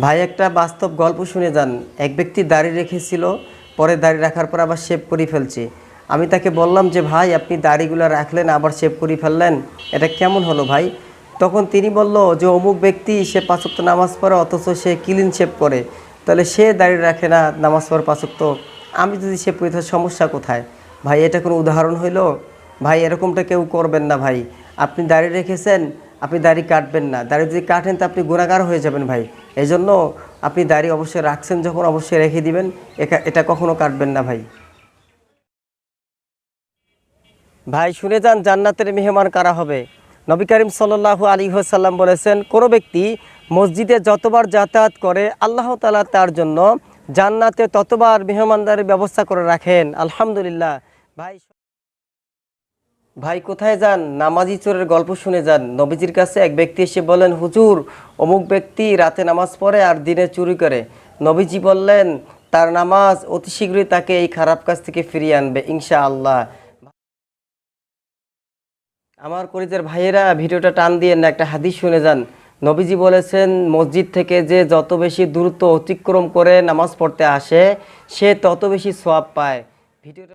ভাই একটা বাস্তব গল্প শুনে যান। এক ব্যক্তি দাড়ি রেখেছিল, পরে দাড়ি রাখার পর আবার শেভ করে ফেলছে। আমি তাকে বললাম যে, ভাই, আপনি দাড়িগুলো রাখলেন, আবার শেভ করে ফেললেন, এটা কেমন হলো ভাই? তখন তিনি বলল যে, অমুক ব্যক্তি, সে পাঁচক্ত নামাজ পড়ে, অথচ সে ক্লিন শেভ করে। তাহলে সে দাড়ি রাখে না, নামাজ পড়ে পাঁচক্ত আমি যদি শেভ করি, তাহলে সমস্যা কোথায়? ভাই, এটা কোনো উদাহরণ হইল? ভাই, এরকমটা কেউ করবেন না ভাই। আপনি দাড়ি রেখেছেন, আপনি দাড়ি কাটবেন না। দাড়ি যদি কাটেন, তো আপনি গুণাগার হয়ে যাবেন ভাই। এই জন্য আপনি দাড়ি অবশ্যই রাখছেন, যখন অবশ্যই রেখে দিবেন এটা কখনো কাটবেন না ভাই। ভাই, শুনে যান জান্নাতের মেহমান কারা হবে। নবী করিম সাল্লাহ আলী সাল্লাম বলেছেন, কোনো ব্যক্তি মসজিদে যতবার যাতায়াত করে, আল্লাহ তালা তার জন্য জান্নাতে ততবার মেহমানদারের ব্যবস্থা করে রাখেন। আলহামদুলিল্লাহ। ভাই ভাই, কোথায় যান? নামাজি চোরের গল্প শুনে যান। নবীজির কাছে এক ব্যক্তি এসে বলেন, হুজুর, অমুক ব্যক্তি রাতে নামাজ পড়ে আর দিনে চুরি করে। নবীজি বললেন, তার নামাজ অতি শীঘ্রই তাকে এই খারাপ কাজ থেকে ফিরিয়ে আনবে ইনশা আল্লাহ আমার করিজের ভাইয়েরা, ভিডিওটা টান দিয়ে না, একটা হাদিস শুনে যান। নবীজি বলেছেন, মসজিদ থেকে যে যত বেশি দূরত্ব অতিক্রম করে নামাজ পড়তে আসে, সে তত বেশি সোয়াব পায়। ভিডিওটা